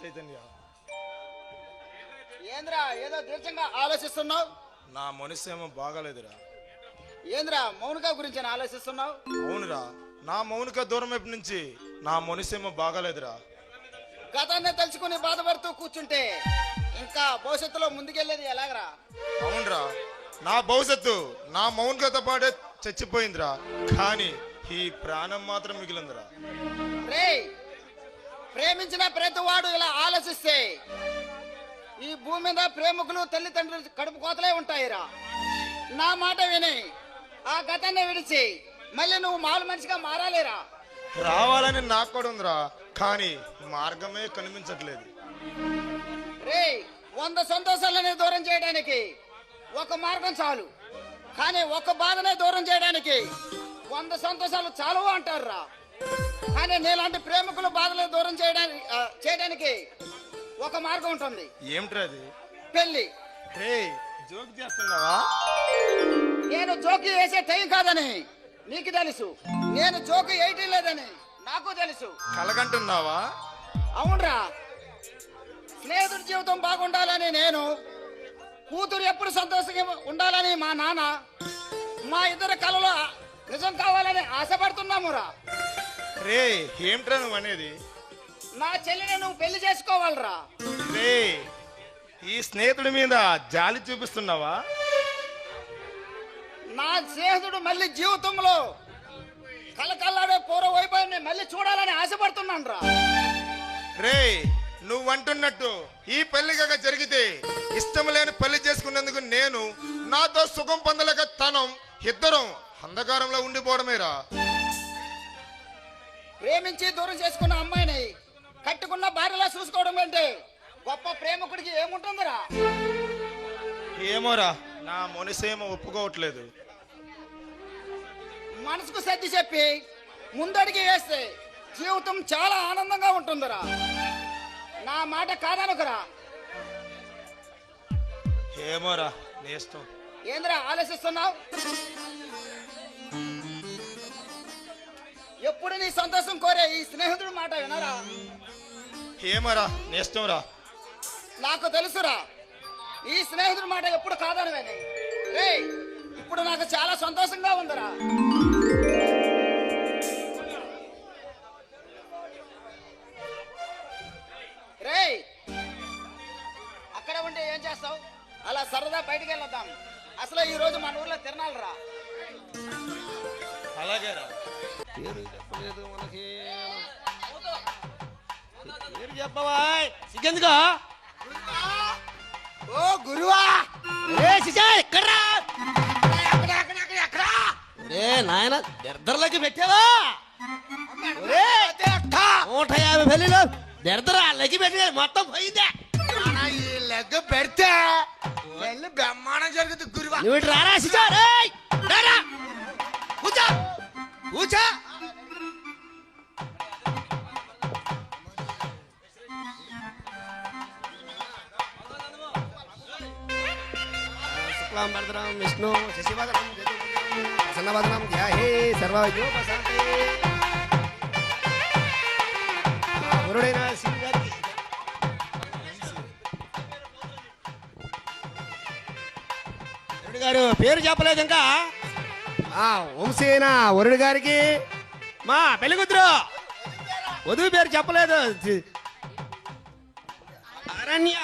చైతన్య. ఏంద్రా ఏదో దీర్ఘంగా ఆలోచిస్తున్నావు? నా మనసేమో బాగాలేదురా. ఏంద్రా మౌనిక గురించి ఆలోచిస్తున్నావు? అవునురా నా మౌనిక దూరం వైపు నుంచి నా మనసేమో బాగాలేదురా. గతాన్ని తలుచుకుని బాధపడుతూ కూర్చుంటే ఇంకా భవిష్యత్తులో ముందుకెళ్ళేది ఎలాగరా? అవునరా నా భవిష్యత్తు నా మౌనికతో పాటే చచ్చిపోయిందిరా. కానీ ఈ ప్రాణం మాత్రం మిగిలిందిరా. రే ప్రేమించిన ప్రతి వాడు ఇలా ఆలోచిస్తే ఈ భూమి మీద ప్రేమికులు తల్లిదండ్రులు కడుపు కోతలే ఉంటాయిరా. నా మాట విని ఆ గతాన్ని విడిచి మళ్ళీ నువ్వు మాలు మనిషిగా మారాలేరా? రావాలని నాకు కూడా ఉందిరా కానీ మార్గమే కనిపించట్లేదు. రే వంద సంతోషాలని దూరం చేయడానికి ఒక మార్గం చాలు. కానీ ఒక బాధనే దూరం చేయడానికి వంద సంతోషాలు చాలు అంటారురా. కానీ నీలాంటి ప్రేమికుల బాధలు దూరం చేయడానికి చేయడానికి ఒక మార్గం ఉంటుంది. ఏమిట్రా అది? పెళ్ళి జోక్ చేస్తున్నావా? నేను జోకి వేసే టైం కాదని నీకు తెలుసు. నేను జోకి వేయటం లేదని నాకు తెలుసు. కలగంటున్నావా? అవునరా. స్నేహితుడి జీవితం బాగుండాలని నేను కూతురు ఎప్పుడు సంతోషంగా ఉండాలని మా నాన్న మా ఇద్దరు కళలో నిజం కావాలని ఆశపడుతున్నామురా. రే ఏమిట్రా నువ్వు అనేది? నా చెల్లిని నువ్వు పెళ్ళి చేసుకోవాలరా. రే ఈ స్నేహితుడి మీద జాలి చూపిస్తున్నావా? నా స్నేహితుడు మళ్ళీ జీవితంలో కలకల్లాడే పూర్వ వైభవాన్ని మళ్ళీ చూడాలని ఆశపడుతున్నాను రా రే నువ్వంటున్నట్టు ఈ పెళ్ళి గక జరిగితే ఇష్టం లేని పెళ్ళి చేసుకున్నందుకు నేను నాతో సుఖం పొందలేక తనం ఇద్దరం అంధకారంలో ఉండిపోవడమేరా. ప్రేమించి దూరం చేసుకున్న అమ్మాయిని కట్టుకున్న భార్యలా చూసుకోవడం అంటే గొప్ప ప్రేమికుడికి ఏముంటుందిరా? ఏమోరా నా మనసేమో ఒప్పుకోవట్లేదు. మనసుకు సర్ది చెప్పి ముందడిగి వేస్తే జీవితం చాలా ఆనందంగా ఉంటుందిరా. నా మాట కాదనుకురా. ఏమోరా నీ ఇష్టం ఏంద్రా ఆలోచిస్తున్నావు? ఎప్పుడు నీ సంతోషం కోరే ఈ స్నేహితుడి మాట వినరా? ఏమోరా నీ ఇష్టం రా నాకు తెలుసురా ఈ స్నేహితుడి మాట ఎప్పుడు కాదనవేని రే ఇప్పుడు నాకు చాలా సంతోషంగా ఉందిరా. రే అక్కడ ఉంటే ఏం చేస్తావు? అలా సరదా బయటికి వెళ్ళొద్దాం. అసలు ఈ రోజు మన ఊర్లో తిరణాలరా అలాగేరా పేరు చెప్పలేదు మనకి. పేరు చెప్పవా? సిగ్గెందుకో? ఓ గురువా! ఏ శిశా ఎక్కడ్రా? రే నాయన దర్దర్లకి పెట్టావా? నూట యాభై పెళ్ళిలో దర్దరా లెక్కి పెట్టి మొత్తం పోయిందే. ఈ లెగ్ పెడితే వెళ్ళి బ్రహ్మాండం జరుగుతుంది గురువా. నువ్వు రారా శిశా రారా. కూర్చో. కూర్చో శుక్లాం విష్ణు శశివదనం ప్రసన్నవదనం ధ్యాహే సర్వవిఘ్నోపశాంతే. గురుడైన శివ గారు పేరు చెప్పలేదు ఇంకా? వంశీన వరుడు గారికి. మా పెళ్ళికూతురు. వధువు పేరు చెప్పలేదు. అరణ్య.